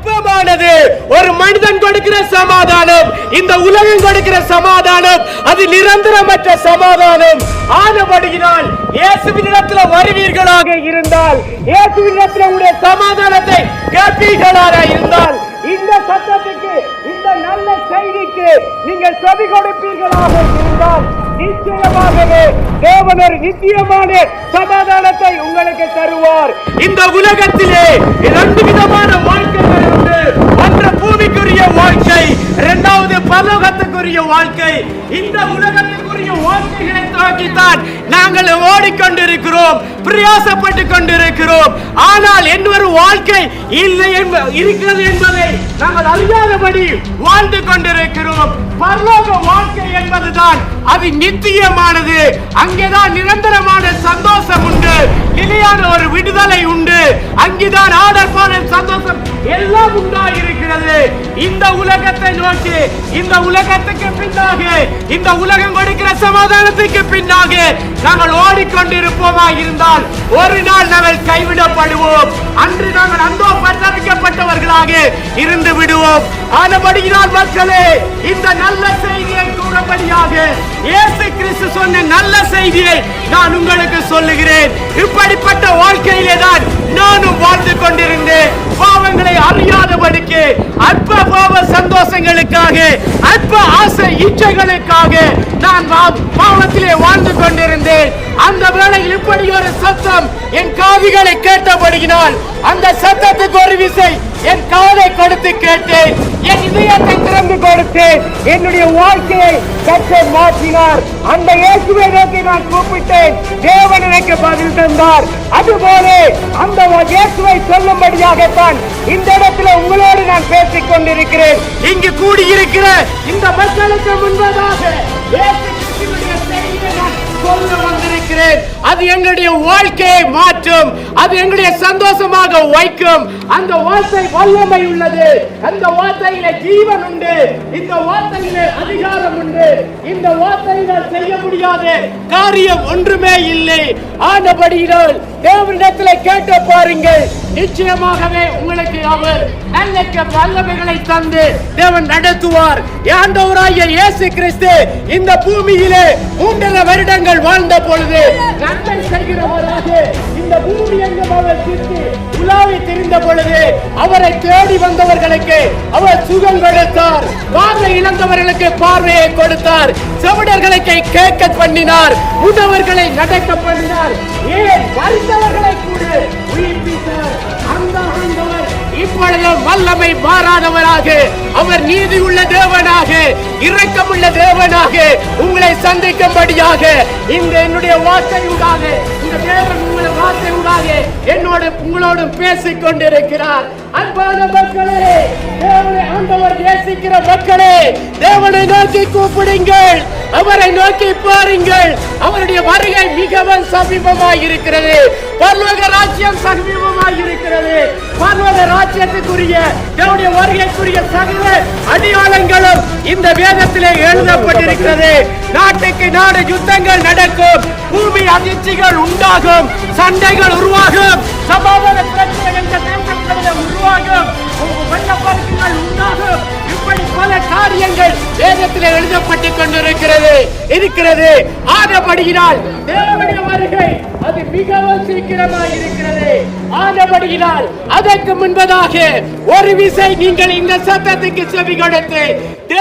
அற்பமானது. ஒரு மனிதன் கொடுக்கிற சமாதானம் இந்த உலகம் கொடுக்கிற சமாதானம் அது நிரந்தரமற்ற சமாதானம். ஆனபடியினால் இயேசுவினிடத்தில் வருவீர்களாக இருந்தால் இயேசுவினிடத்தில் உடைய சமாதானத்தை கேட்பீர்களாக இருந்தால் இந்த சத்தத்துக்கு இந்த நல்ல செய்திக்கு நீங்கள் செவி கொடுப்பீர்களாக இருந்தால் நிச்சயமாகவே தேவனர் நித்தியமான சமாதானத்தை உங்களுக்கு தருவார். இந்த உலகத்திலே வாழ்க்கை இந்த உலகத்துக்குரிய வாழ்க்கைகளை தாக்கித்தான் நாங்கள் ஓடிக்கொண்டிருக்கிறோம் பிரயாசப்பட்டு கொண்டிருக்கிறோம். ஆனால் இன்னொரு வாழ்க்கை இல்லை இருக்கிறது என்பதை நாங்கள் அறியாதபடி வாழ்ந்து கொண்டிருக்கிறோம். பரலோக வாழ்க்கை என்பதுதான் அது நித்தியமானது. அங்கேதான் நிரந்தரமான சந்தோஷம் உண்டு. நிலையான ஒரு விடுதலை உண்டு. அங்கேதான் ஆடற்பான சந்தோஷம் இந்த உலகத்தை நோக்கி இந்த உலகத்துக்கு பின்னாக இந்த உலகம் கொடுக்கிற சமாதானத்துக்கு பின்னாக நாங்கள் ஓடிக்கொண்டிருப்போமா இருந்தால் ஒரு நாள் நாங்கள் கைவிடப்படுவோம். அன்று நாங்கள் அந்தோ மக்களாக இருந்து விடுவோம். ஆனபடியினால் மக்களே இந்த நல்ல செய்தியை கூறபடியாக இயேசு கிறிஸ்து சொன்ன நல்ல செய்தியை நான் உங்களுக்கு சொல்லுகிறேன். இப்படிப்பட்ட வாழ்க்கையிலே தான் நானும் வாழ்ந்து கொண்டிருந்தேன். பாவங்களை அறியாதபடிக்கு அற்ப பாவ சந்தோஷங்களுக்காக அற்ப ஆசை இச்சைகளுக்காக நான் பாவத்திலே வாழ்ந்து கொண்டிருந்தேன். அந்த வேளையில் இப்படி ஒரு சத்தம் என் காதுகளை கேட்டபடியினால் அந்த சத்தத்துக்கு ஒரு விசை என் காதை கொடுத்து கேட்டேன். என் இதயத்தை திறந்து கொடுத்தேன் என்னுடைய வாழ்க்கையை கற்று மாற்றினார். அந்த இயேசுவை நோக்கி நான் கூப்பிட்டேன். தேவன் எனக்கு பதில் தந்தார். அதுபோல அந்த இயேசுவை சொல்லும்படியாகத்தான் இந்த இடத்துல உங்களோடு நான் பேசிக் கொண்டிருக்கிறேன். இங்கு கூடியிருக்கிற இந்த மக்களுக்கு முன்பதாக இயேசு கிறிஸ்துவினுடைய செய்தியை நான் அது எங்களுடைய வாழ்க்கையை மாற்றும். அது எங்களுடைய சந்தோஷமாக வைக்கும் அந்த வார்த்தை வல்லமை உள்ளது. அந்த வார்த்தையில ஜீவன் உண்டு. இந்த வார்த்தையில அதிகாரம் உண்டு. இந்த வார்த்தையினால் செய்ய முடியாத காரியம் ஒன்றுமே இல்லை. ஆனபடியினால் தேவனிடத்தில் கேட்ட பாருங்கள். நிச்சயமாகவே உங்களுக்கு அவர் நல்ல வல்லமைகளை தந்து தேவன் நடத்துவார். ஆண்டவராகிய இயேசு கிறிஸ்து இந்த பூமியிலே மூன்றரை வருடங்கள் வாழ்ந்த பொழுது நன்மை செய்கிறவராக இந்த பூமி எங்கும் அவர் சிந்தி உலாவி திரிந்த பொழுது அவரை தேடி வந்தவர்களுக்கு அவர் சுகம் கொடுத்தார். பார்வை இழந்தவர்களுக்கு பார்வையை கொடுத்தார். செவிடர்களுக்கு கேட்க பண்ணினார். உணவர்களை நடக்க பண்ணினார். ஏன் வருந்தவர்களை கூட. உயிர்ப்பித்தார் அந்த ஆண்டவர் இப்பொழுதும் வல்லமை மாறாதவராக அவர் நீதி உள்ள தேவனாக இரக்கமுள்ள தேவனாக உங்களை சந்திக்கும்படியாக இந்த என்னுடைய வார்த்தையூடாக இந்த தேவன் உங்களை வார்த்தையூடாக என்னோடு உங்களோடு பேசிக் கொண்டிருக்கிறார் அன்பான மக்களே தேவனை ஆண்டவர் நேசிக்கிற மக்களே தேவனை நோக்கி கூப்பிடுங்கள். அவரை நோக்கி பாருங்கள். அவருடைய வருகை மிகவும் சமீபமாய் இருக்கிறது. பரலோக ராஜ்யம் சமீபமாய் இருக்கிறது. பரலோக ராஜ்யத்துக்குரிய தேவனுடைய வருகைக்குரிய சகல அடியாளங்கள் இந்த வேதத்திலே எழுதப்பட்டிருக்கிறது நாட்டுக்கு நாடு யுத்தங்கள் நடக்கும் பூமி அதிர்ச்சிகள் உண்டாகும் சண்டைகள் உருவாகும் சமாதான என்ற தேசங்களில் உருவாகும் வெள்ளப்பருக்குகள் உண்டாகும். இப்படி பல காரியங்கள் வேதத்தில் எழுதப்பட்டுக் கொண்டிருக்கிறது இருக்கிறது. ஆனபடியினால் தேவனுடைய வருகை அது மிகவும் சீக்கிரமாக இருக்கிறது. ஆனபடியினால் அதற்கு முன்பதாக ஒரு விசை நீங்கள் இந்த சத்தத்துக்கு செவி கொடுத்து